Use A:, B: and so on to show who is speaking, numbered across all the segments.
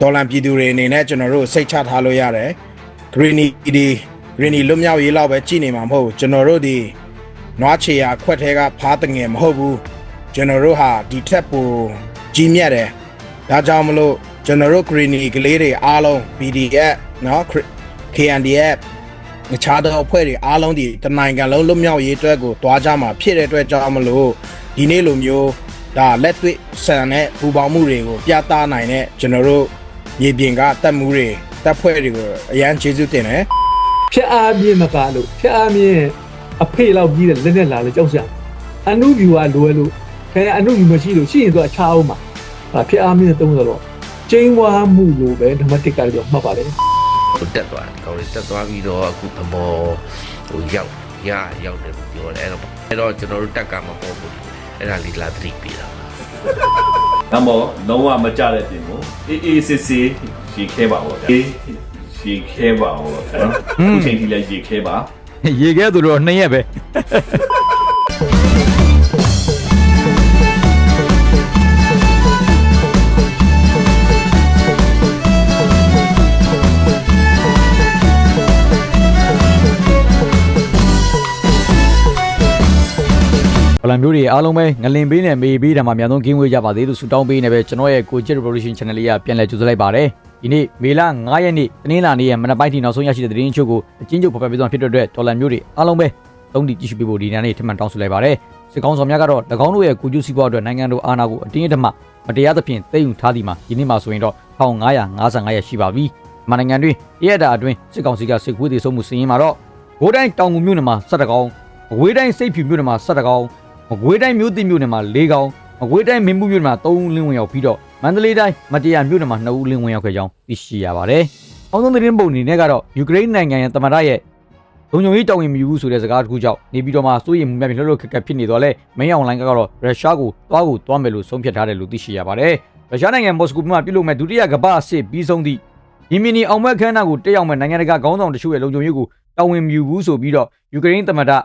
A: ဒေါ်လန်ပြည်သူတွေအနေနဲ့ကျွန်တော်တို့စိတ်ချထားလို့ရတယ် greeny ဒီ greeny လွတ်မြောက်ရေးလောက်ပဲကြည်နေမှာမဟုတ်ဘူးကျွန်တော်တို့ဒီနွားချေရခွက်ထဲကဖားတငယ်မဟုတ်ဘူးကျွန်တော်တို့ဟာဒီထက်ပိုကြီးမြတ်တယ်ဒါကြောင့်မလို့ကျွန်တော်တို့ greeny ကလေးတွေအားလုံး PDF เนาะ KNDF တခြားသောအဖွဲ့တွေအားလုံးဒီတနိုင်ငံလုံးလွတ်မြောက်ရေးအတွက်ကိုတွားကြမှာဖြစ်တဲ့အတွက်ကြောင့်မလို့ဒီနေ့လိုမျိုးဒါလက်တွေ့ဆန်တဲ့ပူပေါင်းမှုတွေကိုပြသနိုင်တဲ့ကျွန်တော်တို့ မြေပြင်ကတက်မှုတွေတက်ဖွဲ့တွေကိုအရန်ကျေးဇူးတင်တယ်
B: ဖြတ်အားမြင့်မကလို့ဖြတ်အားမြင့်အဖေလောက်ကြီးတဲ့လက်နဲ့လာလေကြောက်စရာအနုဗျူကလိုရလို့ခင်ဗျာအနုဗျူမရှိလို့ရှိရင်သူကချအောင်မှာဟာဖြတ်အားမြင့်သုံးဆိုတော့ကျင်းဝါမှုလို့ပဲဓမ္မတစ်ကလေးတော့မှတ်ပါလေ
C: ဟိုတက်သွားတယ်ကောင်းလေးတက်သွားပြီးတော့အခုအမော်ဟိုရောက်ရရောက်တယ်လို့ပြောတယ်အဲ့တော့အဲ့တော့ကျွန်တော်တို့တက်ကမပေါ်ဘူးအဲ့ဒါလေးလာသတိပေးတာ။
D: ဒါမို့လုံးဝမကြတဲ့ပြင်ကိုအေးအေးစစ်စစ်ရေခဲပါဘောဗျာ။အေးရေခဲပါဘောဗျာနော်။အခုချိန်ထိလည်းရေခဲပါ
E: ရေခဲသူတို့နှစ်ရက်ပဲ ဗလာမျိုးတွေအားလုံးပဲငလင်ပေးနဲ့မေးပေးတာမှအများဆုံးကင်းဝေးကြပါသေးလို့ဆုတောင်းပေးနေပဲကျွန်တော်ရဲ့ကိုကြစ် revolution channel လေးကပြန်လည်ကြိုဆိုလိုက်ပါတယ်ဒီနေ့မေလ9ရက်နေ့တနင်္လာနေ့ရဲ့မနက်ပိုင်းထိနောက်ဆုံးရရှိတဲ့သတင်းချုပ်ကိုအချင်းချုပ်ဖော်ပြပေးသွားဖြစ်တဲ့အတွက်ဒေါ်လာမျိုးတွေအားလုံးပဲသုံးတီကြည့်ရှုပေးဖို့ဒီနေ့နေ့ထပ်မံတောင်းဆိုလိုက်ပါတယ်စစ်ကောင်းဆောင်များကတော့၎င်းတို့ရဲ့ကိုကျူးစီးပွားအတွက်နိုင်ငံတော်အာဏာကိုအတင်းအဓမ္မမတရားသဖြင့်သိမ်းယူထားသည်မှာဒီနေ့မှာဆိုရင်တော့1555ရက်ရှိပါပြီမန်နိုင်ငံတွင်တရက်တာအတွင်းစစ်ကောင်စီကစစ်ကွေးသေးဆုံးမှုစီးရင်မှာတော့ဂိုးတိုင်းတောင်ငူမြို့နယ်မှာ17ကောင်အဝေးတိုင်းစိတ်ဖြူမြို့နယ်မှာ17ကောင် မကွေးတိုင်းမြို့တိမြို့နယ်မှာ၄ကောင်မကွေးတိုင်းမင်းဘူးမြို့နယ်မှာ၃ဦးလင်းဝင်ရောက်ပြီးတော့မန္တလေးတိုင်းမတရားမြို့နယ်မှာ2ဦးလင်းဝင်ရောက်ခဲ့ကြောင်းသိရှိရပါတယ်။အောင်ဆုံးသတင်းပုံအနေနဲ့ကတော့ယူကရိန်းနိုင်ငံရဲ့တမန်တော်ရဲ့လုံခြုံရေးတောင်းရင်မယူဘူးဆိုတဲ့စကားတစ်ခုကြောင့်နေပြည်တော်မှာစိုးရိမ်မှုများပြီးလှုပ်လှုပ်ခက်ခက်ဖြစ်နေတော့လဲမင်းအောင်လိုင်းကတော့ရုရှားကိုတွားကိုတွားမယ်လို့ဆုံးဖြတ်ထားတယ်လို့သိရှိရပါတယ်။ရုရှားနိုင်ငံမော်စကိုမှာပြုလုပ်မဲ့ဒုတိယကမ္ဘာစစ်ပြီးဆုံးသည့်ဒီမီနီအောင်မွဲခန်းနာကိုတက်ရောက်မဲ့နိုင်ငံတကာခေါင်းဆောင်တချို့ရဲ့လုံခြုံရေးကိုတာဝန်မယူဘူးဆိုပြီးတော့ယူကရိန်းတမန်တော်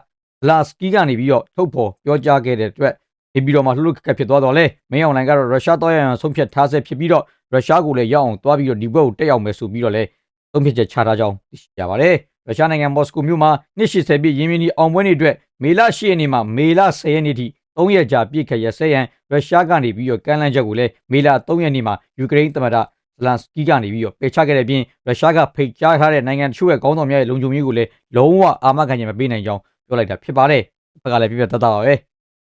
E: လာစကီကနေပြီးတော့ထုတ်ဖော်ပြောကြားခဲ့တဲ့အတွက်နေပြီးတော့မှလှုပ်လှုပ်ခက်ခက်ဖြစ်သွားတော့လဲမင်းအောင်လိုင်းကတော့ရုရှားသွားရအောင်ဆုံးဖြတ်ထားဆဲဖြစ်ပြီးတော့ရုရှားကိုလည်းရောက်အောင်သွားပြီးတော့ဒီဘက်ကိုတက်ရောက်မယ်ဆိုပြီးတော့လဲဆုံးဖြတ်ချက်ချထားကြောင်းသိရှိရပါတယ်ရုရှားနိုင်ငံမော်စကိုမြို့မှာနှစ်80ပြည့်ရင်းမြင်းဒီအောင်ပွဲနေ့အတွက်မေလ10ရက်နေ့မှမေလ10ရက်နေ့ထိ3ရက်ကြာပြည့်ခက်ရဆက်ရန်ရုရှားကနေပြီးတော့ကမ်းလှမ်းချက်ကိုလည်းမေလ3ရက်နေ့မှာယူကရိန်းသမ္မတဇလန်စကီကနေပြီးတော့ပယ်ချခဲ့တဲ့ပြင်ရုရှားကဖိတ်ကြားထားတဲ့နိုင်ငံတချို့ရဲ့ခေါင်းဆောင်များရဲ့လုံခြုံရေးကိုလည်းလုံးဝအာမခံချက်မပေးနိုင်ကြောင်း ပြောလိုက်တာဖြစ်ပါတယ်ဘက်ကလည်းပြပြတတ်တာပါပဲ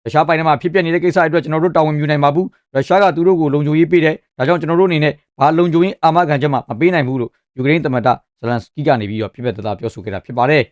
E: ရုရှားပိုင်းထဲမှာဖြစ်ပျက်နေတဲ့ကိစ္စအတွက်ကျွန်တော်တို့တာဝန်ယူနိုင်ပါဘူးရုရှားကသူတို့ကိုလုံခြုံရေးပေးတယ်ဒါကြောင့်ကျွန်တော်တို့အနေနဲ့ဘာလုံခြုံရေးအာမခံချက်မှမပေးနိုင်ဘူးလို့ယူကရိန်းသမ္မတဇလန်စကီကနေပြီးတော့ဖြစ်ပျက်တသားပြောဆိုခဲ့တာဖြစ်ပါတယ်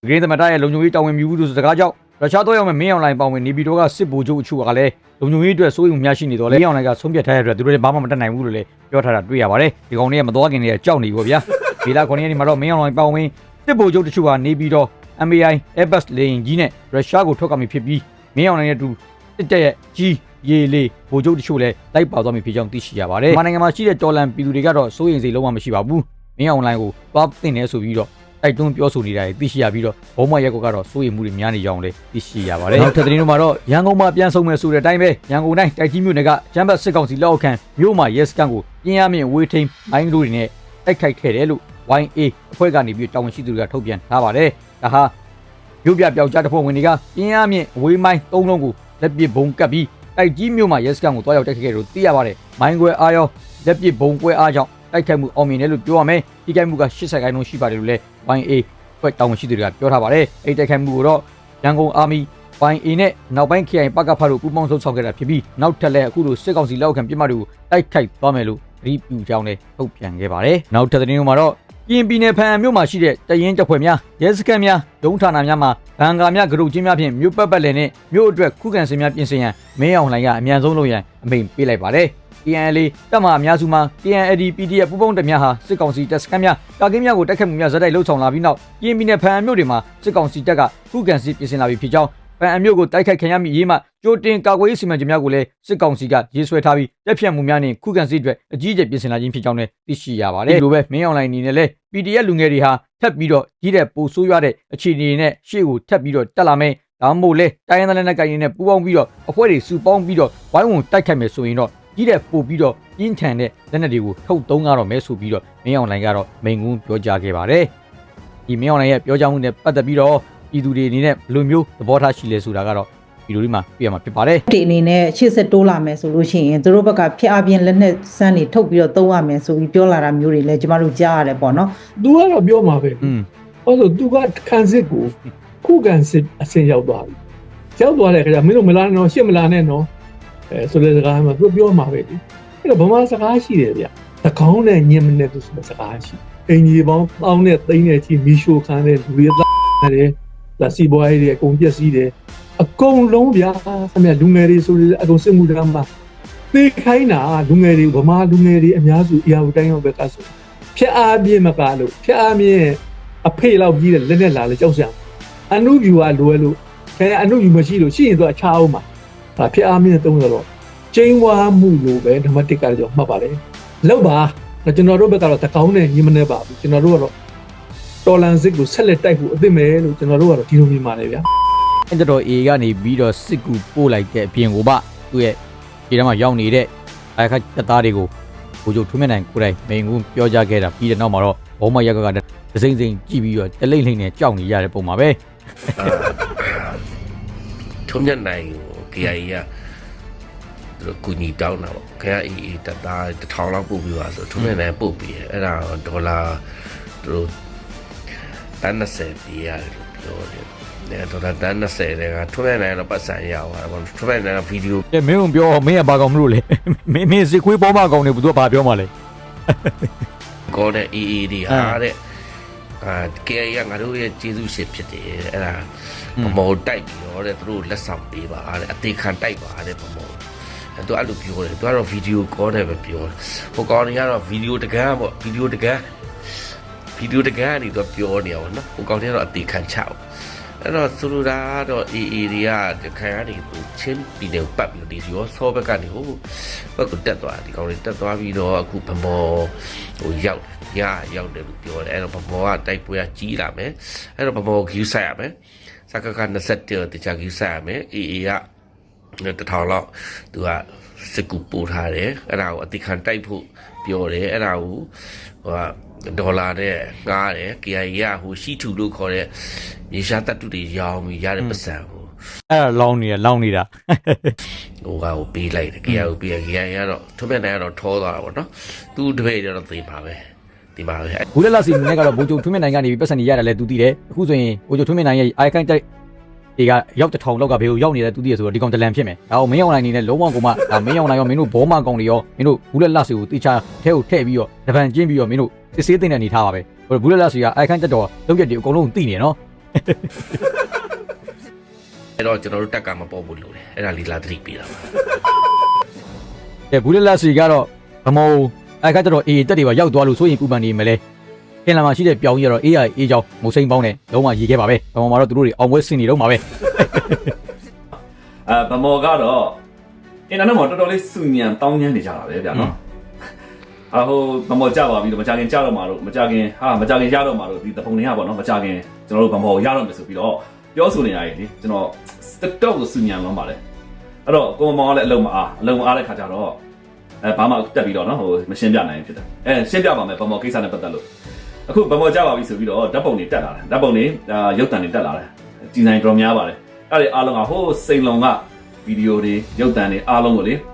E: ယူကရိန်းသမ္မတရဲ့လုံခြုံရေးတာဝန်ယူဘူးလို့ဆိုစကားကြောင့်ရုရှားတော့ရောက်မဲ့မင်းအောင်လိုင်းပောင်ဝင်နေပြည်တော်ကစစ်ဗိုလ်ချုပ်အချို့ကလည်းလုံခြုံရေးအတွက်စိုးရိမ်မှုများရှိနေတော့လေမင်းအောင်လိုင်းကဆုံးဖြတ်ထားတဲ့အတွက်သူတို့လည်းဘာမှမတတ်နိုင်ဘူးလို့လည်းပြောထားတာတွေ့ရပါတယ်ဒီကောင်တွေကမတော်ခင်တွေကကြောက်နေပြီပေါ့ဗျာဒီလ9ရက်နေ့မှာတော့မင်းအောင်လိုင်းပောင်ဝင်စစ်ဗိုလ်ချုပ်တချို့ကနေပြီးတော့ MAI Airbus လေယာဉ်ကြီးနဲ့ရုရှားကိုထွက်ခွာမိဖြစ်ပြီးမင်းအောင်နိုင်တဲ့သူတစ်တက်ရဲ့ကြီးရေလေးဗိုလ်ချုပ်တချို့လည်းလိုက်ပါသွားပြီဖြစ်ကြောင်းသိရှိရပါတယ်။မြန်မာနိုင်ငံမှာရှိတဲ့တော်လန်ပြည်သူတွေကတော့စိုးရိမ်စိတ်လုံးဝမရှိပါဘူး။မင်းအောင်လိုင်းကိုသွားတင်နေဆိုပြီးတော့တိုက်တွန်းပြောဆိုနေတာတွေသိရှိရပြီးတော့ဘုံမရက်ကောကတော့စိုးရိမ်မှုတွေများနေကြောင်းလည်းသိရှိရပါတယ်။နောက်ထပ်သတင်းတို့မှာတော့ရန်ကုန်မှာပြန်ဆုံမယ်ဆိုတဲ့အတိုင်းပဲရန်ကုန်တိုင်းတိုက်ကြီးမြို့နယ်ကကျမ်းဘတ်စစ်ကောင်စီလက်အောက်ခံမြို့မှာရဲစခန်းကိုပြင်းရမြင့်ဝေးထိန်မိုင်းတို့တွေနဲ့တိုက်ခိုက်ခဲ့တယ်လို့ YA အဖွဲ့ကနေပြီးတာဝန်ရှိသူတွေကထုတ်ပြန်ထားပါတယ်။ ဒါဟာမြို့ပြပျောက်ကြားတစ်ဖွဲ့ဝင်တွေကပြင်းအားမြင့်အဝေးမိုင်း၃လုံးကိုလက်ပစ်ဘုံကပ်ပြီးတိုက်ကြီးမြို့မှာရဲစခန်းကိုတွားရောက်တိုက်ခိုက်ခဲ့တယ်လို့သိရပါတယ်။မိုင်းခွဲအားရောလက်ပစ်ဘုံကွဲအားကြောင့်တိုက်ခိုက်မှုအောင်မြင်တယ်လို့ပြောရမယ်။ဒီတိုက်မှုက80ခိုင်နှုန်းရှိပါတယ်လို့လည်း YA ဖွဲ့တောင်းဝန်ရှိသူတွေကပြောထားပါတယ်။အဲ့ဒီတိုက်ခိုက်မှုကိုတော့ရန်ကုန်အာမီ YA နဲ့နောက်ပိုင်း KI ပကဖတ်တို့ပူးပေါင်းလှုပ်ဆောင်ခဲ့တာဖြစ်ပြီးနောက်ထပ်လည်းအခုလိုစစ်ကောင်စီလက်အောက်ခံပြစ်မှတ်တွေကိုတိုက်ခိုက်သွားမယ်လို့သတိပြုကြောင်းလည်းထုတ်ပြန်ခဲ့ပါတယ်။နောက်ထပ်သတင်းမှာတော့ ပြင်ပြည်နယ်ဖန်မြို့မှာရှိတဲ့တရင်တပ်ဖွဲ့များရဲစခန်းများဒုံးဌာနများမှာဘန်ကာများဂရုချင်းများဖြင့်မြို့ပတ်ပတ်လည်နဲ့မြို့အတွက်ခုခံစင်များပြင်ဆင်ရန်မင်းအောင်လှိုင်ကအမြန်ဆုံးလုပ်ရန်အမိန့်ပေးလိုက်ပါတယ်။ KNLA တပ်မအများစုမှာ KNLD PDF ပူးပေါင်းတပ်များဟာစစ်ကောင်စီတပ်စခန်းများတာကင်းများကိုတိုက်ခတ်မှုများဇက်တိုက်လှုပ်ဆောင်လာပြီးနောက်ပြင်ပြည်နယ်ဖန်မြို့တွေမှာစစ်ကောင်စီတပ်ကခုခံစစ်ပြင်ဆင်လာပြီဖြစ်ကြောင်း ဖန်အမျိုးကိုတိုက်ခိုက်ခံရမည့်အရေးမှကြိုတင်ကာကွယ်ရေးစီမံချက်များကိုလည်းစစ်ကောင်စီကရေးဆွဲထားပြီးတက်ဖြတ်မှုများနဲ့ခုခံစစ်အတွက်အကြီးအကျယ်ပြင်ဆင်လာခြင်းဖြစ်ကြောင်းလည်းသိရှိရပါတယ်။ဒီလိုပဲမင်းအွန်လိုင်းအနေနဲ့လည်း PDF လူငယ်တွေဟာထပ်ပြီးတော့ကြီးတဲ့ပိုဆိုးရွားတဲ့အခြေအနေတွေနဲ့ရှေ့ကိုထပ်ပြီးတော့တက်လာမယ်။ဒါမှမဟုတ်လေတိုင်းရင်းသားလက်နက်ကိုင်တွေနဲ့ပူးပေါင်းပြီးတော့အဖွဲ့တွေစုပေါင်းပြီးတော့ဝိုင်းဝန်းတိုက်ခိုက်မယ်ဆိုရင်တော့ကြီးတဲ့ပို့ပြီးတော့ပြင်းထန်တဲ့လက်နက်တွေကိုထုတ်သုံးကတော့မဲဆိုပြီးတော့မင်းအောင်လိုင်ကတော့မိန်ကွန်းပြောကြားခဲ့ပါတယ်ဒီမင်းအောင်လိုင်ရဲ့ပြောကြားမှုနဲ့ပတ်သက်ပြီးတော့ ပြည်သူတွေအနေနဲ့ဘယ်လိုမျိုးသဘောထားရှိလဲဆိုတာကတော့ဗီဒီယိုလေးမှာပြရမှာဖြစ်ပါတယ်
F: ဒီအနေနဲ့ရှေ့ဆက်တိုးလာမယ်ဆိုလို့ရှိရင်သူတို့ဘက်ကဖျက်အပြင်းလက်နဲ့စမ်းနေထုတ်ပြီးတော့သုံးရမယ်ဆိုပြီးပြောလာတာမျိုးတွေလည်းကျမတို့ကြားရတယ်ပေါ့နော်
B: သူကတော့ပြောမှာပဲ
E: อืม
B: ဟုတ်ဆိုသူကခံစစ်ကိုခုခံစစ်အဆင့်ရောက်သွားပြီရောက်သွားတဲ့ခါကျမင်းတို့မလာနဲ့နော်ရှစ်မလာနဲ့နော်အဲဆိုတဲ့စကားမှာသူပြောမှာပဲလေအဲ့တော့ဗမာစကားရှိတယ်ဗျတကောင်းနဲ့ညင်မနဲ့သူဆိုတဲ့စကားရှိအင်ကြီးပေါင်းတောင်းနဲ့သိန်းနဲ့ချီမီရှိုခံတဲ့လူတွေသားတယ် လက်စီဘွားတွေအကုန်ပြက်စီးတယ်အကုန်လုံးဗျာဆမြလူငယ်တွေဆိုတဲ့အကုန်စစ်မှုတမ်းမှာသိခိုင်းတာလူငယ်တွေဗမာလူငယ်တွေအများစုအရာဝတိုင်းရောက်ဘက်ကဆိုဖြက်အားပြင်းမကလို့ဖြက်အားပြင်းအဖေလောက်ကြီးတဲ့လက်နဲ့လာလေကြောက်စရာအနုဗျူကလွယ်လို့ခဲအနုဗျူမရှိလို့ရှိရင်သူကချအောင်မှာဒါဖြစ်အားမင်းသုံးတော့ကျင်းဝါမှုလို့ပဲနံပါတ်1ကကြောမှတ်ပါတယ်လောက်ပါကျွန်တော်တို့ဘက်ကတော့တကောင်းနဲ့ညီမနေပါဘူးကျွန်တော်တို့ကတော့ တော်လန်စစ်ကိုဆက်လက်တိုက်ဖို့အသင့်ပဲလို့ကျွန်တော်တို့ကတော့ဒီလိုမြင်ပါတယ်ဗျာ
E: အဲ့ကြတော့ A ကနေပြီးတော့စစ်ကူပို့လိုက်တဲ့အပြင်ကိုပါသူ့ရဲ့ဒီထဲမှာရောက်နေတဲ့အခါတက်သားတွေကိုဘိုးချုပ်ထွေးမြတ်နိုင်ကိုယ်တိုင်မိန်ကွန်းပြောကြားခဲ့တာပြီးတဲ့နောက်မှာတော့ဘောမရက်ကကဒစိမ့်စိမ့်ကြည့်ပြီးတော့တလိမ့်လိမ့်နဲ့ကြောက်နေရတဲ့ပုံမှာပဲ
C: ထုံးမြတ်နိုင်ကို KIA ကသူတို့ကူညီတောင်းတာပေါ့ KIA တက်သားတစ်ထောင်လောက်ပို့ပြီးပါဆိုထုံးမြတ်နိုင်ပို့ပြီးတယ်အဲ့ဒါတော့ဒေါ်လာသူတို့ တန်း20ပေးရတယ်လို့ပြောတယ်အဲတော့တန်း20တဲ့ကထွက်နိုင်တယ်တော့ပတ်စံရအောင်ဟာဘာထွက်နိုင်တယ်ဗီဒီယို
E: မင်းကပြောမင်းကဘာကောင်မလို့လဲမင်းမင်းစစ်ခွေးပေါ်မကောင်နေဘူးသူကဘာပြောမှလဲ
C: ကောတဲ့ EED ဟာတဲ့အာကေရငါတို့ရဲ့ကျေးဇူးရှင်ဖြစ်တယ်အဲ့ဒါဗမောတိုက်ပြီးတော့တဲ့သူတို့လက်ဆောင်ပေးပါတဲ့အသေးခံတိုက်ပါတဲ့ဗမောအဲ့တော့အဲ့လိုပြောတယ်သူကတော့ဗီဒီယိုကောနဲ့ပဲပြောတယ်ဟိုကောင်ကြီးကတော့ဗီဒီယိုတကန်းပေါ့ဗီဒီယိုတကန်း ဒီယိုတကန်းနေတော့ပြောနေအောင်နော်ဟိုကောင်တွေကတော့အသေးခံချအောင်အဲ့တော့သူတို့ကတော့ AA တွေကတခါကနေသူချင်းပြည်နယ်ကိုပတ်ပြီးတော့ဒီရောဆောဘက်ကနေဟိုဘက်ကတက်သွားဒီကောင်တွေတက်သွားပြီးတော့အခုဗမောဟိုရောက်ရရောက်တယ်လို့ပြောတယ်အဲ့တော့ဗမောကတိုက်ပွဲကကြီးလာမယ်အဲ့တော့ဗမောကိုယူဆိုင်ရမယ်စကက27တခြားယူဆိုင်ရမယ် AA ကတထောင်လောက်သူကစစ်ကူပို့ထားတယ်အဲ့ဒါကိုအတိခံတိုက်ဖို့ပြောတယ်အဲ့ဒါကိုဟိုက ဒေါ်လာနဲ့ငားတယ် KIA ကဟိုရှိထူလို့ခေါ်တဲ့ရေရှားတတုတွေရောင်းပြီးရတဲ့ပတ်စံကို
E: အဲ့ဒါလောင်းနေတာလောင်းနေတာ
C: ဟိုကကိုပေးလိုက်တယ် KIA ကိုပေးရ KIA ကတော့ထုံးမြတ်နိုင်ကတော့ထောသွားတာပေါ့နော်သူတပည့်တွေတော့သိပါပဲဒီပါပဲ
E: ဘူးလက်လက်စီနဲ့ကတော့ဘိုးချုပ်ထွေးမြတ်နိုင်ကနေပြီးပတ်စံနေရတယ်လဲသူသိတယ်အခုဆိုရင်ဘိုးချုပ်ထွေးမြတ်နိုင်ရဲ့အိုင်ကန်တိုက်တွေကရောက်တစ်ထောင်လောက်ကဘေးကိုရောက်နေတဲ့သူသိရဆိုတော့ဒီကောင်တလန်ဖြစ်မယ်ဒါအောင်မင်းအောင်နိုင်နေနဲ့လုံးဝကောင်မဒါမင်းအောင်နိုင်ရောမင်းတို့ဘောမကောင်တွေရောမင်းတို့ဘူးလက်လက်စီကိုတိချာထဲကိုထည့်ပြီးတော့တပံကျင်းပြီးတော့မင်းတို့ စစ်ဆေးသိတဲ့အနေထားပါပဲဟိုဘူးလက်လက်စီကအိုင်ကန်တက်တော့လုံးရက်တွေအကုန်လုံးသိနေနော်
C: အဲ့တော့ကျွန်တော်တို့တက်ကမပေါ်ဘူးလို့တယ်အဲ့ဒါလီလာသတိပေးတာပါ
E: ကဲဘူးလက်လက်စီကတော့ဗမောအိုင်ကန်တက်တော့အေးတက်တွေပါရောက်သွားလို့ဆိုရင်ပူပန်နေမယ်လဲပြင်လာမှာရှိတဲ့ပြောင်းကြီးကတော့အေးရအေးကြောင်းမုတ်စိမ့်ပေါင်းနဲ့လုံးဝရေခဲ့ပါပဲဗမောမှာတော့သူတို့တွေအောင်ပွဲဆင်နေတော့မှာပဲ
D: အဲဗမော်ကတော့အင်တာနက်မှာတော်တော်လေးစုညံတောင်းညမ်းနေကြတာပဲဗျာနော် အဟိုဗမော်ကြပါပြီတော့မကြခင်ကြတော့မှာတော့မကြခင်ဟာမကြခင်ရတော့မှာတော့ဒီတပုံတွေကပေါ့နော်မကြခင်ကျွန်တော်တို့ဗမော်ရတော့မယ်ဆိုပြီးတော့ပြောဆိုနေရတယ်လေကျွန်တော်တက်တော့ကိုစုညံလုံးပါလေအဲ့တော့ကိုမမောင်ကလည်းအလုံးမအားအလုံးမအားတဲ့ခါကျတော့အဲဘာမှတက်ပြီးတော့နော်ဟိုမရှင်းပြနိုင်ဖြစ်တယ်အဲရှင်းပြပါမယ်ဗမော်ကိစ္စနဲ့ပတ်သက်လို့အခုဗမော်ကြပါပြီဆိုပြီးတော့ဓာတ်ပုံတွေတက်လာတယ်ဓာတ်ပုံတွေအာရုပ်တံတွေတက်လာတယ်ဒီဇိုင်းတော်များပါတယ်အဲ့ဒီအားလုံးကဟိုးစိန်လုံကဗီဒီယိုတွေရုပ်သံတွေအားလုံးကိုလေအ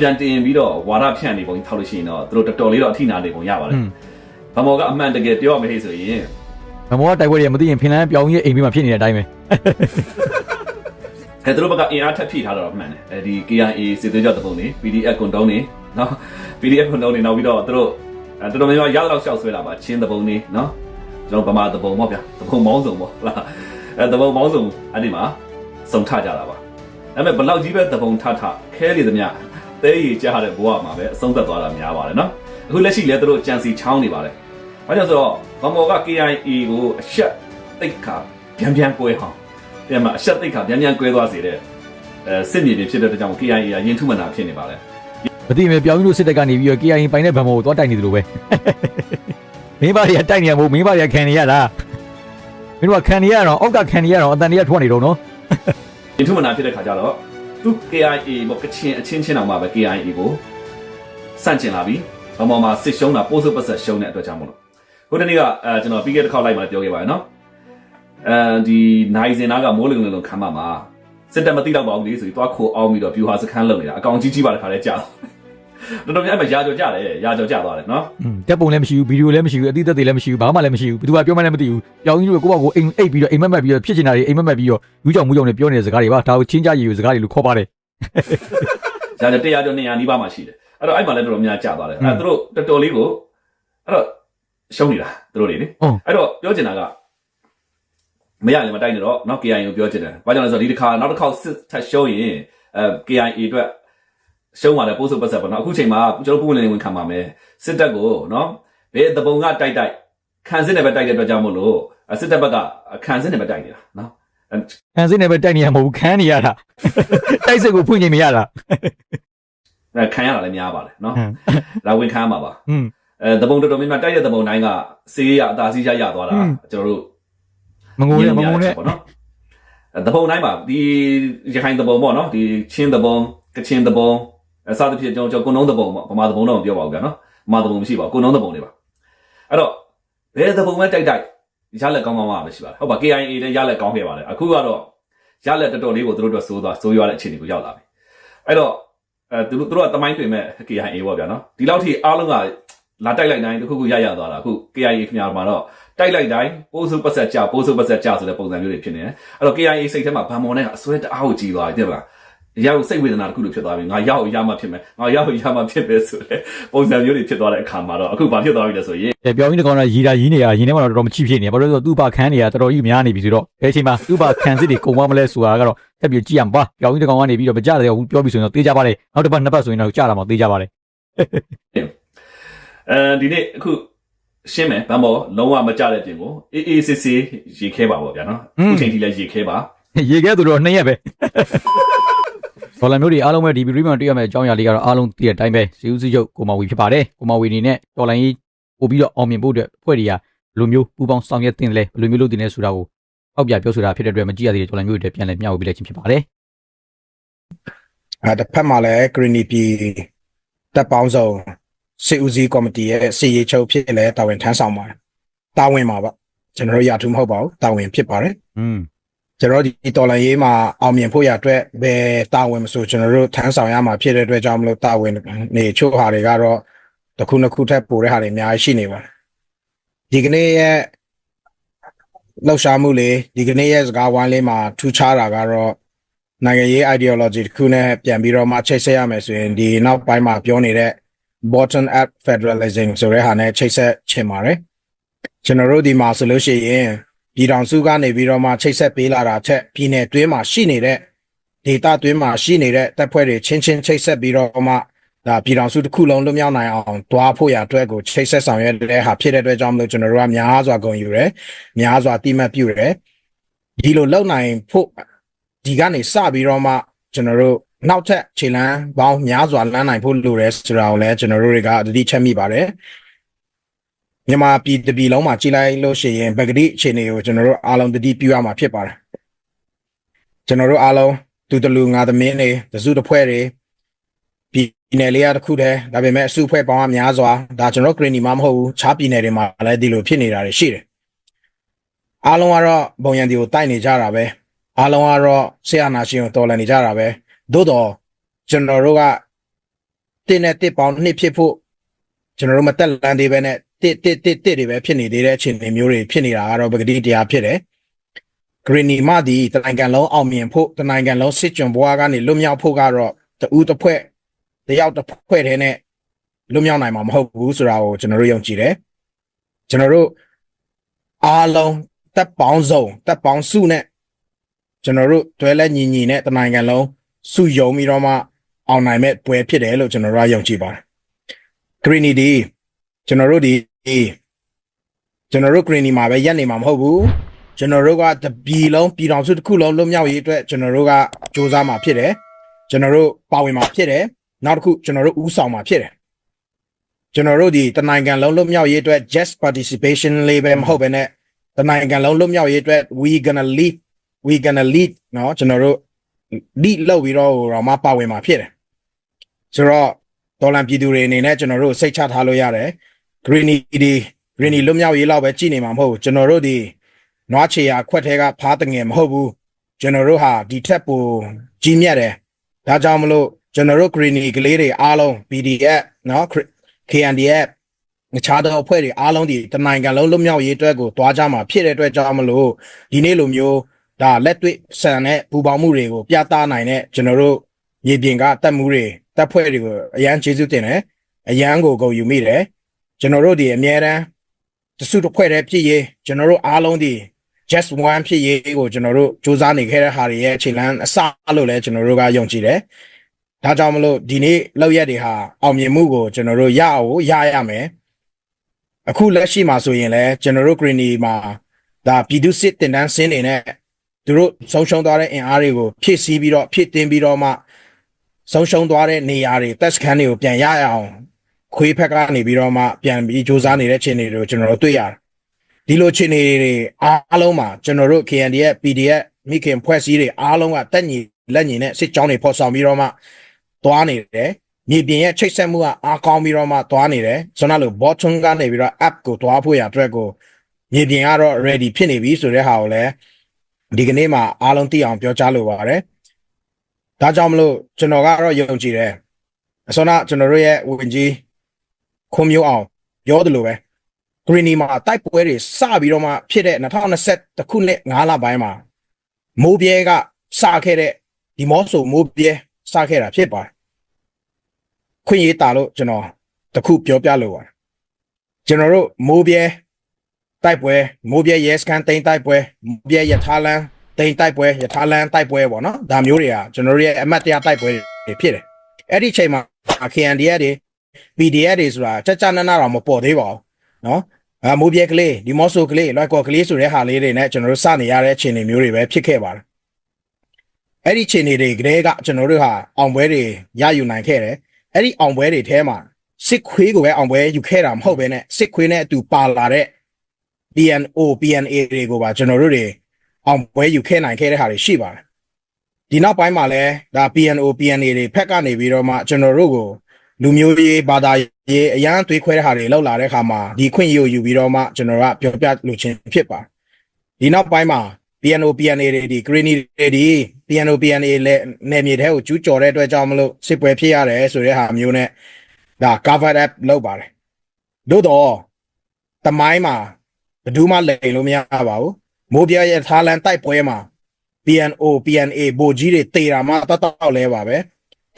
D: ပြန်တင်ပြီးတော့ဝါဒဖြန့်နေပုံကြီးထောက်လို့ရှိရင်တော့သူတို့တော်တော်လေးတော့အထိနာနေပုံရပါတယ်။ဗမော်ကအမှန်တကယ်ပြောရမဟိဆိုရင်
E: ဗမောကတိုက်ပွဲတွေမသိရင်ဖင်လန်ပြောင်းရဲ့အိမ်ပြီးမှဖြစ်နေတဲ့အတိုင်းပဲ
D: အဲသူတို့ဘက်ကအင်အားထပ်ဖြည့်ထားတော့မှန်တယ်။အဲဒီ KIA စစ်သေးကြတဲ့ပုံတွေ PDF ကွန်တုံးတွေနော် PDF ကွန်တုံးတွေနောက်ပြီးတော့သူတို့အဲတော်တော်များများရတော့ရှောက်ဆွဲလာပါချင်းတဲ့ပုံတွေနော်ကျွန်တော်ဗမာတဲ့ပုံပေါ့ဗျာ။တဲ့ပုံမောင်းစုံပေါ့ဟုတ်လား။အဲတဲ့ပုံမောင်းစုံအဲ့ဒီမှာစုံထကြတာပါ။ဒါပေမဲ့ဘလောက်ကြီးပဲတဲ့ပုံထထခဲလေသမျှ တဲရီကြားတဲ့ဘဝမှာပဲအဆုံးသက်သွားတာများပါတယ်နော်။အခုလက်ရှိလဲသူတို့ကြံစီချောင်းနေပါတယ်။ဘာကြောင့်ဆိုတော့ဗမော်က KIA ကိုအရှက်တိတ်ခါပြန်ပြန်ကွဲဟောင်းပြန်မှာအရှက်တိတ်ခါပြန်ပြန်ကွဲသွားစေတဲ့အဲစစ်မြေပြင်ဖြစ်တဲ့အတွက်ကြောင့် KIA ကရင်ထုမှန်တာဖြစ်နေပါလေ
E: မသိရင်ပြောင်းလို့စစ်တပ်ကနေပြီးတော့ KIA ပိုင်တဲ့ဗမောကိုသွားတိုက်နေတယ်လို့ပဲမင်းပါတွေကတိုက်နေရမို့မင်းပါတွေကခံနေရတာမင်းတို့ကခံနေရတော့အောက်ကခံနေရတော့အတန်တွေကထွက်နေတော့နော်
D: ရင်ထုမှန်တာဖြစ်တဲ့ခါကျတော့ သူ KIA ပေါ့ကချင်အချင်းချင်းအောင်မှာပဲ KIA ကိုစန့်ကျင်လာပြီဗမာမှာစစ်ရှုံးတာပိုးစုပတ်ဆက်ရှုံးတဲ့အတွက်ကြောင့်မလို့ဟိုတနေ့ကအဲကျွန်တော်ပြီးခဲ့တဲ့ခေါက်လိုက်မှာပြောခဲ့ပါတယ်နော်အဲဒီနိုင်စင်နာကမိုးလုံလုံလုံခမ်းမမှာစစ်တပ်မသိတော့ပါဘူးလေဆိုပြီးသွားခိုအောင်ပြီးတော့ဗျူဟာစခန်းလုံနေတာအကောင်ကြီးကြီးပါတခါလဲကြာတော် တော်တော်များများရာကြော်ကြတယ်ရာကြော်ကြသွားတယ်နော်
E: တက်ပုံလည်းမရှိဘူးဗီဒီယိုလည်းမရှိဘူးအသိသက်တွေလည်းမရှိဘူးဘာမှလည်းမရှိဘူးဘယ်သူကပြောမှလည်းမသိဘူးကြောင်ကြီးတို့ကိုယ့်ဘောက်ကိုအိမ်အိတ်ပြီးတော့အိမ်မက်မက်ပြီးတော့ဖြစ်ချင်တာတွေအိမ်မက်မက်ပြီးတော့ယူကြောင်မူကြောင်တွေပြောနေတဲ့စကားတွေပါဒါကိုချင်းကြရည်ယူစကားတွေလို့ခေါ်ပါတယ်
D: ရာကြော်တရားကြော်နေရနီးပါးမှရှိတယ်အဲ့တော့အဲ့မှာလည်းတော်တော်များများကြာသွားတယ်အဲ့တော့သူတို့တော်တော်လေးကိုအဲ့တော့ရှုံးနေတာသူတို့တွေလေအဲ့တော့ပြောချင်တာကမရလည်းမတိုက်နေတော့နော် KIA ကိုပြောချင်တယ်ဘာကြောင့်လဲဆိုတော့ဒီတစ်ခါနောက်တစ်ခါစစ်ထပ်ရှုံးရင်အဲ KIA အတွက် ရှုံးပါတယ်ပို့ဆိုပတ်ဆက်ပါနော်အခုချိန်မှာကျွန်တော်ပုံနေဝင်ခံပါမယ်စစ်တပ်ကိုနော်ဘယ်တပုံကတိုက်တိုက်ခံစစ်နဲ့ပဲတိုက်တဲ့အတွက်ကြောင့်မို့လို့စစ်တပ်ဘက်ကခံစစ်နဲ့ပဲတိုက်နေတာနော်
E: ခံစစ်နဲ့ပဲတိုက်နေရမဟုတ်ဘူးခံနေရတာတိုက်စစ်ကိုဖွင့်နေမရတာ
D: အဲခံရတာလည်းများပါတယ်
E: နော်
D: ဒါဝင်ခံမှာပါအဲတပုံတော်တော်များများတိုက်တဲ့တပုံတိုင်းကစေးရအသာစီးရရသွားတာကျွန်တော်တို့
E: မငိုနဲ့မငိုနဲ့
D: ပေါ့နော်တပုံတိုင်းမှာဒီရခိုင်တပုံပေါ့နော်ဒီချင်းတပုံကချင်းတပုံ အစသဖြင့်ကျွန်တော်ကျွန်တော်ကုန်းလုံးတပုံပေါ့ဗမာတပုံတော့မပြောပါဘူးဗျာနော်ဗမာတပုံမရှိပါဘူးကုန်းလုံးတပုံတွေပါအဲ့တော့ဘယ်တပုံပဲတိုက်တိုက်ရလက်ကောင်းကောင်းပါပဲရှိပါတယ်ဟုတ်ပါ KIA လည်းရလက်ကောင်းခဲ့ပါတယ်အခုကတော့ရလက်တော်တော်လေးကိုသူတို့တို့စိုးသွားစိုးရွားတဲ့အခြေအနေကိုရောက်လာပြီအဲ့တော့အဲသူတို့သူတို့ကတမိုင်းတွင်မဲ့ KIA ပေါ့ဗျာနော်ဒီလောက်ထိအားလုံးကလာတိုက်လိုက်တိုင်းတစ်ခုခုရရသွားတာအခု KIA ခင်ဗျာမှာတော့တိုက်လိုက်တိုင်းပိုးစုပတ်ဆက်ကြပိုးစုပတ်ဆက်ကြဆိုတဲ့ပုံစံမျိုးတွေဖြစ်နေတယ်အဲ့တော့ KIA စိတ်ထဲမှာဗန်မော်နဲ့ကအစွဲတအားကိုကြီးသွားတယ်တဲ့ဗလား ရောက်စိတ်ဝေဒနာတစ်ခုလိုဖြစ်သွားပြီငါရောက်ရမှဖြစ်မယ်ငါရောက်ရမှဖြစ်မယ်ဆိုတဲ့ပုံစံမျိုးတွေဖြစ်သွားတဲ့အခါမှာတော့အခုဘာဖြစ်သွားပြီလဲဆိုရင်
E: ပြောင်းကြီးတကောင်ကရီတာရီးနေရရင်ထဲမှာတော့တော်တော်မချိဖြစ်နေဘာလို့လဲဆိုတော့သူ့ဘာခန်းနေရတော်တော်ကြီးများနေပြီဆိုတော့ဘယ်ချိန်မှာသူ့ဘာခန်းစစ်တွေကုန်သွားမလဲဆိုတာကတော့တက်ပြီးကြည့်ရမှာပါပြောင်းကြီးတကောင်ကနေပြီးတော့မကြတယ်ဘူးပြောပြီးဆိုရင်တော့တေးကြပါတယ်နောက်တစ်ပတ်နှစ်ပတ်ဆိုရင်တော့ကြာလာမှာတေးကြပါတယ်
D: အဲဒီနေ့အခုရှင်းမယ်ဗန်မော်လုံးဝမကြတဲ့ပြင်ကိုအေးအေးစစ်စစ်ရေခဲပါပေါ့ဗျာနော်အခုချိန်ထိလည်းရေခဲပါ
E: ရေခဲသူတော့နှစ်ရက်ပဲ ဒေါ်လာမျိုးတွေအားလုံးပဲဒီဗီဒီယိုမှာတွေ့ရမယ့်အကြောင်းအရာလေးကတော့အားလုံးသိတဲ့အတိုင်းပဲစီဦးစီချုပ်ကိုမဝီဖြစ်ပါတယ်ကိုမဝီအနေနဲ့ဒေါ်လာကြီးပို့ပြီးတော့အောင်မြင်ဖို့အတွက်အဖွဲ့တွေကဘယ်လိုမျိုးပူပေါင်းဆောင်ရွက်တင်တယ်လဲဘယ်လိုမျိုးလုပ်တင်လဲဆိုတာကိုအောက်ပြပြောဆိုတာဖြစ်တဲ့အတွက်မကြည့်ရသေးတဲ့ဒေါ်လာမျိုးတွေပြန်လည်မျှဝေပေးလိုက်ခြင်းဖြစ်ပါတယ်
A: အဲတစ်ဖက်မှာလည်း Greeny ပြည်တပ်ပေါင်းစုံစစ်ဦးစီးကော်မတီရဲ့စီရေးချုပ်ဖြစ်လဲတာဝန်ထမ်းဆောင်ပါတယ်တာဝန်မှာပါကျွန်တော်တို့ရထူးမဟုတ်ပါဘူးတာဝန်ဖြစ်ပါတယ်
E: อืม
A: ကျွန်တော်တို့ဒီတော်လန်ရေးမှာအောင်မြင်ဖို့ရအတွက်ဘယ်တာဝန်မဆိုကျွန်တော်တို့ထမ်းဆောင်ရမှာဖြစ်တဲ့အတွက်ကြောင့်မလို့တာဝန်နေချို့ဟာတွေကတော့တစ်ခုနှစ်ခုထပ်ပိုတဲ့ဟာတွေအများကြီးရှိနေပါတယ်ဒီကနေ့ရဲ့လှုပ်ရှားမှုလေးဒီကနေ့ရဲ့စကားဝိုင်းလေးမှာထူးခြားတာကတော့နိုင်ငံရေး ideology တစ်ခုနဲ့ပြန်ပြီးတော့မှချိတ်ဆက်ရမယ်ဆိုရင်ဒီနောက်ပိုင်းမှာပြောနေတဲ့ bottom up federalism ဆိုတဲ့ဟာနဲ့ချိတ်ဆက်ချင်ပါတယ်ကျွန်တော်တို့ဒီမှာဆိုလို့ရှိရင် ပြည်ထောင်စုကနေပြီးတော့မှချိတ်ဆက်ပေးလာတာချက်ပြည်နယ်တွင်းမှာရှိနေတဲ့ဒေသတွင်းမှာရှိနေတဲ့တပ်ဖွဲ့တွေချင်းချင်းချိတ်ဆက်ပြီးတော့မှဒါပြည်ထောင်စုတစ်ခုလုံးလွတ်မြောက်နိုင်အောင်တွားဖို့ရအတွက်ကိုချိတ်ဆက်ဆောင်ရွက်တဲ့ဟာဖြစ်တဲ့အတွက်ကြောင့်မလို့ကျွန်တော်တို့ကများစွာဂုဏ်ယူတယ်များစွာတိမှတ်ပြုတယ်ဒီလိုလုပ်နိုင်ဖို့ဒီကနေစပြီးတော့မှကျွန်တော်တို့နောက်ထပ်ခြေလမ်းပေါင်းများစွာလမ်းနိုင်ဖို့လိုတယ်ဆိုတာကိုလည်းကျွန်တော်တို့တွေကတတိချက်မိပါတယ် မြန်မာပြည်တစ်ပြည်လုံးမှာကြည်လိုက်လို့ရှိရင်ဗကတိအခြေအနေကိုကျွန်တော်တို့အားလုံးတတိပြုရမှာဖြစ်ပါတယ်ကျွန်တော်တို့အားလုံးသူတလူငါသမင်းတွေတစုတစ်ဖွဲ့တွေပြည်နယ်လေးရတစ်ခုတည်းဒါပေမဲ့အစုဖွဲ့ပေါင်းကများစွာဒါကျွန်တော်တို့ဂရင်းနီမှာမဟုတ်ဘူးခြားပြည်နယ်တွေမှာလည်းဒီလိုဖြစ်နေတာတွေရှိတယ်အားလုံးကတော့ဘုံရန်ဒီကိုတိုက်နေကြတာပဲအားလုံးကတော့ဆရာနာရှင်ကိုတော်လည်နေကြတာပဲသို့တော့ကျွန်တော်တို့ကတင်းနဲ့တစ်ပေါင်းနှစ်ဖြစ်ဖို့ကျွန်တော်တို့မတက်လန်သေးပဲနဲ့ တစ်တစ်တစ်တစ်တွေပဲဖြစ်နေသေးတဲ့အခြေအနေမျိုးတွေဖြစ်နေတာကတော့ပဂတိတရားဖြစ်တယ်ဂရင်းနီမဒီတနိုင်ငံလုံးအောင်မြင်ဖို့တနိုင်ငံလုံးစစ်ကြွံဘွားကနေလွတ်မြောက်ဖို့ကတော့တူတစ်ဖွဲ့တယောက်တစ်ဖွဲ့တည်းနဲ့လွတ်မြောက်နိုင်မှာမဟုတ်ဘူးဆိုတာကိုကျွန်တော်တို့ယုံကြည်တယ်ကျွန်တော်တို့အားလုံးတက်ပေါင်းစုံတက်ပေါင်းစုနဲ့ကျွန်တော်တို့တွဲလက်ညီညီနဲ့တနိုင်ငံလုံးစုယုံပြီးတော့မှအောင်နိုင်မဲ့ပွဲဖြစ်တယ်လို့ကျွန်တော်တို့ကယုံကြည်ပါတယ်။ Greeny ဒီ ကျွန်တော်တို့ဒီကျွန်တော်တို့ Greeny မှာပဲရက်နေမှာမဟုတ်ဘူး။ကျွန်တော်တို့ကတပြည်လုံးပြည်တော်စုတစ်ခုလုံးလွတ်မြောက်ရေးအတွက်ကျွန်တော်တို့ကစူးစမ်းမှာဖြစ်တယ်။ကျွန်တော်တို့ပါဝင်မှာဖြစ်တယ်။နောက်တစ်ခုကျွန်တော်တို့ဥဆောင်မှာဖြစ်တယ်။ကျွန်တော်တို့ဒီတနိုင်ငံလုံးလွတ်မြောက်ရေးအတွက် just participation လေးပဲမဟုတ်ဘဲနဲ့တနိုင်ငံလုံးလွတ်မြောက်ရေးအတွက် we gonna lead we gonna lead เนาะကျွန်တော်တို့ လိလောက်ပြီးတော့တော့မှပါဝင်မှာဖြစ်တယ်ဆိုတော့ဒေါ်လာပြည်သူတွေအနေနဲ့ကျွန်တော်တို့စိတ်ချထားလို့ရတယ် Greeny ဒီ Greeny လွတ်မြောက်ရေးလောက်ပဲကြည်နေမှာမဟုတ်ဘူးကျွန်တော်တို့ဒီနွားချေရအခွက်ထဲကဖားတငယ်မဟုတ်ဘူးကျွန်တော်တို့ဟာဒီထက်ပိုကြီးမြတ်တယ်ဒါကြောင့်မလို့ကျွန်တော်တို့ Greeny ကလေးတွေအားလုံး PDF နော် KNDF ငခြားသောအဖွဲ့တွေအားလုံးဒီတနိုင်ငံလုံးလွတ်မြောက်ရေးအတွက်ကိုတွားကြမှာဖြစ်တဲ့အတွက်ကြောင့်မလို့ဒီနေ့လိုမျိုးဒါလက်တွေ့ဆန်တဲ့ပူပေါင်းမှုတွေကိုပြသနိုင်တဲ့ကျွန်တော်တို့မြေပြင်ကတပ်မှုတွေတပ်ဖွဲ့တွေကိုအရန်ကျေးဇူးတင်တယ်အရန်ကိုဂုဏ်ယူမိတယ် ကျွန်တော်တို့ဒီအများတန်းတစုတစ်ဖွဲ့တည်းဖြစ်ရေးကျွန်တော်တို့အားလုံးဒီ just one ဖြစ်ရေးကိုကျွန်တော်တို့စူးစမ်းနေခဲ့တဲ့ဟာတွေရဲ့အခြေလမ်းအစလို့လည်းကျွန်တော်တို့ကယုံကြည်တယ်ဒါကြောင့်မလို့ဒီနေ့လောက်ရက်တွေဟာအောင်မြင်မှုကိုကျွန်တော်တို့ရအောင်ရရမယ်အခုလက်ရှိမှာဆိုရင်လည်းကျွန်တော်တို့ Greeny မှာဒါပြည်သူစစ်တင်တန်းစင်းနေနဲ့သူတို့ဆုံးရှုံးသွားတဲ့အင်အားတွေကိုဖြည့်ဆည်းပြီးတော့ဖြည့်တင်းပြီးတော့မှဆုံးရှုံးသွားတဲ့နေရာတွေတက်စခန်းတွေကိုပြန်ရရအောင် ခွေးဖက်ကနေပြီးတော့မှပြန်ပြီးစူးစမ်းနေတဲ့ခြေအနေတွေကိုကျွန်တော်တို့တွေ့ရတယ်ဒီလိုခြေအနေတွေအားလုံးမှာကျွန်တော်တို့ KNDF PDF မိခင်ဖွဲ့စည်းတွေအားလုံးကတက်ညီလက်ညီနဲ့စစ်ကြောင်းတွေဖော်ဆောင်ပြီးတော့မှသွားနေတယ်မြေပြင်ရဲ့ချိတ်ဆက်မှုကအားကောင်းပြီးတော့မှသွားနေတယ်ဆိုတော့လို့ bottom ကနေပြီးတော့ app ကိုသွားဖို့ရအတွက်ကိုမြေပြင်ကတော့ ready ဖြစ်နေပြီဆိုတဲ့ဟာကိုလည်းဒီကနေ့မှအားလုံးသိအောင်ပြောကြားလိုပါတယ်ဒါကြောင့်မလို့ကျွန်တော်ကတော့ယုံကြည်တယ်အစောနာကျွန်တော်တို့ရဲ့ဝင်ကြီး ခွန်မျိုးအောင်ပြောသလိုပဲ Greeny မှာတိုက်ပွဲတွေစပြီးတော့မှဖြစ်တဲ့2020ခုနှစ်9လပိုင်းမှာမိုးပြဲကစခဲ့တဲ့ဒီမော့ဆိုမိုးပြဲစခဲ့တာဖြစ်ပါတယ်ခွင့်ရေးတာလို့ကျွန်တော်တခုပြောပြလို့ပါတယ်ကျွန်တော်တို့မိုးပြဲတိုက်ပွဲမိုးပြဲရဲစကန်တိန်တိုက်ပွဲမိုးပြဲယထာလန်တိန်တိုက်ပွဲယထာလန်တိုက်ပွဲပေါ့နော်ဒါမျိုးတွေကကျွန်တော်တို့ရဲ့အမတ်တရားတိုက်ပွဲတွေဖြစ်တယ်အဲ့ဒီချိန်မှာ KNDF တွေ PDF တွေဆိုတာကြကြနနတော့မပေါ်သေးပါဘူးနော်အမိုးပြဲကလေးဒီမော့ဆိုကလေးလွိုက်ကော်ကလေးဆိုတဲ့ဟာလေးတွေနဲ့ကျွန်တော်တို့စနေရတဲ့အခြေအနေမျိုးတွေပဲဖြစ်ခဲ့ပါတယ်အဲ့ဒီအခြေအနေတွေကတည်းကကျွန်တော်တို့ဟာအောင်ပွဲတွေရယူနိုင်ခဲ့တယ်အဲ့ဒီအောင်ပွဲတွေထဲမှာစစ်ခွေးကိုပဲအောင်ပွဲယူခဲ့တာမဟုတ်ဘဲနဲ့စစ်ခွေးနဲ့အတူပါလာတဲ့ PNO PNA တွေကိုပါကျွန်တော်တို့တွေအောင်ပွဲယူခဲ့နိုင်ခဲ့တဲ့ဟာတွေရှိပါတယ်ဒီနောက်ပိုင်းမှာလည်းဒါ PNO PNA တွေဖက်ကနေပြီးတော့မှကျွန်တော်တို့ကို လူမျိုးရေးဘာသာရေးအရန်သွေးခွဲတဲ့ဟာတွေလောက်လာတဲ့ခါမှာဒီခွင့်ရယူပြီးတော့မှကျွန်တော်ကပြောပြလိုချင်ဖြစ်ပါတယ်ဒီနောက်ပိုင်းမှာ PNO PNA တွေဒီ Greeny တွေဒီ PNO PNA လဲနယ်မြေထဲကိုကျူးကျော်တဲ့အတွက်ကြောင့်မလို့စစ်ပွဲဖြစ်ရတယ်ဆိုတဲ့ဟာမျိုးနဲ့ဒါ cover up လုပ်ပါတယ်သို့တော့တမိုင်းမှာဘယ်သူမှလိန်လို့မရပါဘူးမိုးပြရဲ့ထားလန်တိုက်ပွဲမှာ PNO PNA ဗိုလ်ကြီးတွေတေတာမှတတ်တော့လဲပါပဲ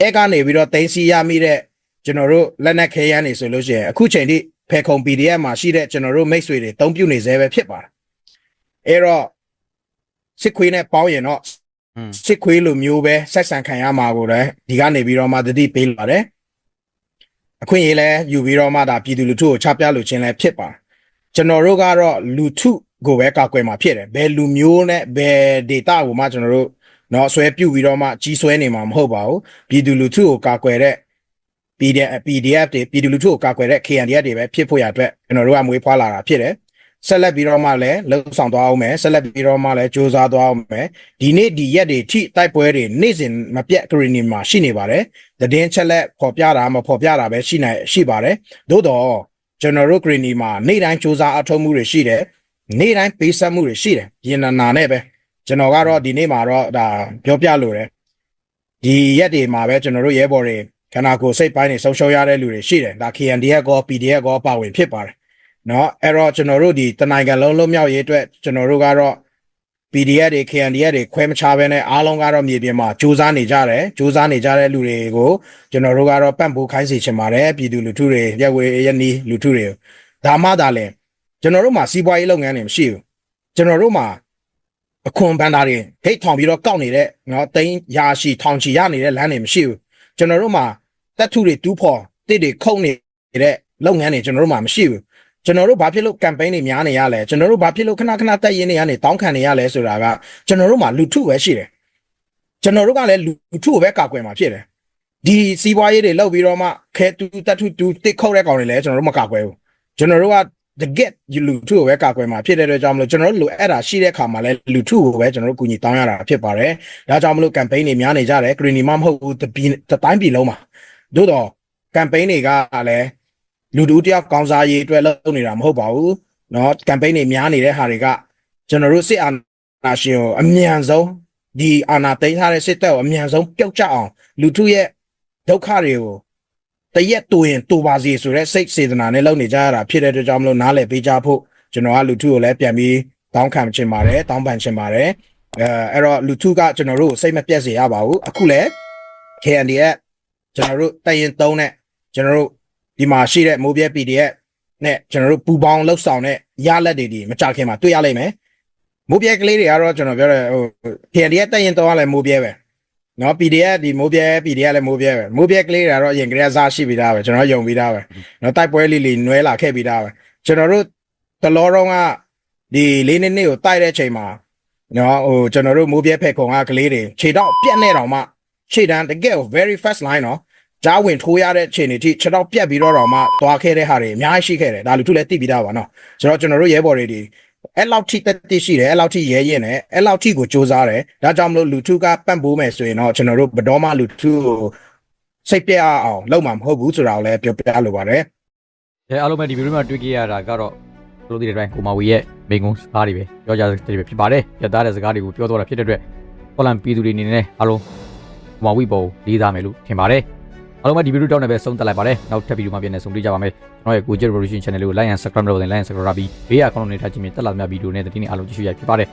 A: အဲကနေပြီးတော့တင်စီရမိတဲ့ ကျွန်တော်တို့လက်နက်ခဲယမ်းတွေဆိုလို့ရှိရင်အခုချိန်ထိဖေခုံ PDF မှာရှိတဲ့ကျွန်တော်တို့မိတ်ဆွေတွေတုံးပြနေသေးပဲဖြစ်ပါတယ်အဲတော့စစ်ခွေးနဲ့ပေါင်းရင်တော့
E: อืม
A: စစ်ခွေးလိုမျိုးပဲဆက်ဆံခံရမှာကိုလည်းဒီကနေပြီးတော့မှတတိပေးလာတယ်အခွင့်အရေးလဲယူပြီးတော့မှဒါပြည်သူလူထုကိုချပြလို့ခြင်းလဲဖြစ်ပါကျွန်တော်တို့ကတော့လူထုကိုပဲကာကွယ်မှာဖြစ်တယ်ဘယ်လူမျိုးနဲ့ဘယ်ဒေတာကိုမှကျွန်တော်တို့เนาะဆွဲပြုတ်ပြီးတော့မှကြီးဆွဲနေမှာမဟုတ်ပါဘူးပြည်သူလူထုကိုကာကွယ်တဲ့ PDF PDF တွေပြည်သူလူထုကိုကာကွယ်တဲ့ KNDF တွေပဲဖြစ်ဖို့ရအတွက်ကျွန်တော်တို့ကမွေးဖွားလာတာဖြစ်တယ်ဆက်လက်ပြီးတော့မှလည်းလှုပ်ဆောင်သွားအောင်မယ်ဆက်လက်ပြီးတော့မှလည်းစူးစမ်းသွားအောင်မယ်ဒီနေ့ဒီရက်တွေထိတိုက်ပွဲတွေနေ့စဉ်မပြတ်ဂရီနီမှာရှိနေပါတယ်သတင်းချက်လက်ပေါ်ပြတာမပေါ်ပြတာပဲရှိနိုင်ရှိပါတယ်သို့တော့ကျွန်တော်တို့ဂရီနီမှာနေ့တိုင်းစူးစမ်းအထောက်မှုတွေရှိတယ်နေ့တိုင်းပေးဆက်မှုတွေရှိတယ်ရင်နာနာနဲ့ပဲကျွန်တော်ကတော့ဒီနေ့မှာတော့ဒါပြောပြလို့တယ်ဒီရက်တွေမှာပဲကျွန်တော်တို့ရဲဘော်တွေ ခန္ဓာကိုယ်စိတ်ပိုင်းတွေဆုံးရှုံးရတဲ့လူတွေရှိတယ်ဒါ KNDF ကော PDF ကောပါဝင်ဖြစ်ပါတယ် เนาะအဲ့တော့ကျွန်တော်တို့ဒီတနိုင်ငံလုံးလုံးမြောက်ရေးအတွက်ကျွန်တော်တို့ကတော့ PDF တွေ KNDF တွေခွဲမခြားဘဲနဲ့အားလုံးကတော့မြေပြင်မှာစူးစမ်းနေကြတယ်စူးစမ်းနေကြတဲ့လူတွေကိုကျွန်တော်တို့ကတော့ပံ့ပိုးခိုင်းစေချင်ပါတယ်ပြည်သူလူထုတွေရက်ဝေရနီးလူထုတွေဒါမှသာလဲကျွန်တော်တို့မှာစီးပွားရေးလုပ်ငန်းတွေမရှိဘူးကျွန်တော်တို့မှာအခွန်ဘန်တာတွေဟိတ်ထောင်ပြီးတော့ကောက်နေတဲ့เนาะတိန်းရာရှိထောင်ချီရနေတဲ့လမ်းတွေမရှိဘူး ကျွန်တော်တို့မှာတက်ထုတွေတူးဖော်တစ်တွေခုတ်နေတဲ့လုပ်ငန်းတွေကျွန်တော်တို့မှာမရှိဘူးကျွန်တော်တို့ဘာဖြစ်လို့ campaign တွေများနေရလဲကျွန်တော်တို့ဘာဖြစ်လို့ခဏခဏတက်ရင်တွေကနေတောင်းခံနေရလဲဆိုတာကကျွန်တော်တို့မှာလူထုပဲရှိတယ်ကျွန်တော်တို့ကလည်းလူထုကိုပဲကာကွယ်မှာဖြစ်တယ်ဒီစီးပွားရေးတွေလောက်ပြီးတော့မှခဲတူတက်ထုတူတစ်ခုတ်တဲ့ကောင်တွေလည်းကျွန်တော်တို့မကာကွယ်ဘူးကျွန်တော်တို့က the get လူထုကိုပဲကာကွယ်မှာဖြစ်တဲ့အတွက်ကြောင့်မလို့ကျွန်တော်တို့လိုအဲ့ဒါရှိတဲ့အခါမှာလဲလူထုကိုပဲကျွန်တော်တို့ကူညီတောင်းရတာဖြစ်ပါတယ်ဒါကြောင့်မလို့ campaign တွေများနေကြတယ် green မမဟုတ်ဘူးတပြည်တတိုင်းပြည်လုံးမှာသို့တော့ campaign တွေကလည်းလူတူတယောက်ကောင်းစားရေးအတွက်လုပ်နေတာမဟုတ်ပါဘူးเนาะ campaign တွေများနေတဲ့ဟာတွေကကျွန်တော်တို့စစ်အာဏာရှင်ကိုအမြန်ဆုံးဒီအာဏာသိမ်းထားတဲ့စစ်တပ်ကိုအမြန်ဆုံးပြုတ်ကျအောင်လူထုရဲ့ဒုက္ခတွေကို တရက်တူရင်တူပါစီဆိုတဲ့စိတ်စေတနာနဲ့လုပ်နေကြရတာဖြစ်တဲ့အတွက်ကြောင့်မလို့နားလည်ပေးကြဖို့ကျွန်တော်ကလူထုကိုလည်းပြန်ပြီးတောင်းခံချင်ပါတယ်တောင်းပန်ချင်ပါတယ်အဲအဲ့တော့လူထုကကျွန်တော်တို့ကိုစိတ်မပြတ်စေရပါဘူးအခုလည်း KND ရဲ့ကျွန်တော်တို့တရင်သုံးနဲ့ကျွန်တော်တို့ဒီမှာရှိတဲ့မိုးပြဲ PDF နဲ့ကျွန်တော်တို့ပူပေါင်းလှုပ်ဆောင်တဲ့ရလက်တွေဒီမကြခင်မှာတွေ့ရလိမ့်မယ်မိုးပြဲကလေးတွေကတော့ကျွန်တော်ပြောတယ်ဟို KND ရဲ့တရင်သုံးကလည်းမိုးပြဲပဲ နော် PDF ဒီမိုးပြဲ PDF လည်းမိုးပြဲပဲမိုးပြဲကလေးတွေကတော့အရင်ကတည်းကစားရှိပြီးသားပဲကျွန်တော်ယုံပြီးသားပဲနော်တိုက်ပွဲလေးလေးနွဲလာခဲ့ပြီးသားပဲကျွန်တော်တို့တလောတော့ကဒီလေးနှစ်နှစ်ကိုတိုက်တဲ့ချိန်မှာနော်ဟိုကျွန်တော်တို့မိုးပြဲဖက်ခုံကကလေးတွေခြေတော့ပြက်နေတော့မှခြေတန်းတကယ် very fast line နော်ဂျားဝင်ထိုးရတဲ့ချိန်တွေထိခြေတော့ပြက်ပြီးတော့တော့မှသွားခဲ့တဲ့ဟာတွေအများကြီးရှိခဲ့တယ်ဒါလူထုလည်းသိပြီးသားပါနော်ဆိုတော့ကျွန်တော်တို့ရဲဘော်တွေဒီ အဲ့လောက်ထိတက်တိရှိတယ်အဲ့လောက်ထိရဲရင်တယ်အဲ့လောက်ထိကိုစူးစမ်းတယ်ဒါကြောင့်မလို့လူထုကပန့်ပိုးမယ်ဆိုရင်တော့ကျွန်တော်တို့ဘယ်တော့မှလူထုကိုစိတ်ပြတ်အောင်လုပ်မှာမဟုတ်ဘူးဆိုတာကိုလည်းပြောပြလိုပါတယ်
E: အဲအားလုံးပဲဒီဗီဒီယိုမှာတွေ့ကြရတာကတော့တို့ဒီတိုင်းကိုမာဝီရဲ့မိန်ကုန်းစကားတွေပဲပြောကြတဲ့ပဲဖြစ်ပါတယ်ပြတ်သားတဲ့စကားတွေကိုပြောတော့တာဖြစ်တဲ့အတွက်ပေါ်လန်ပြည်သူတွေအနေနဲ့အားလုံးကိုမာဝီပေါ်လေးစားမယ်လို့ထင်ပါတယ် အားလုံးပဲဒီဗီဒီယိုတောင်းနေပဲဆုံးသက်လိုက်ပါတယ်နောက်ထပ်ဗီဒီယိုမှာပြန်နေဆုံတွေ့ကြပါမယ်ကျွန်တော်ရဲ့ Gojek Revolution Channel ကို like and subscribe လုပ်တဲ့ like and subscribe ပြီးဘေးကအကောင့်နဲ့ထားခြင်းဖြင့်တက်လာသမျှဗီဒီယိုနဲ့သတင်းတွေအားလုံးကြည့်ရှုရဖြစ်ပါတယ်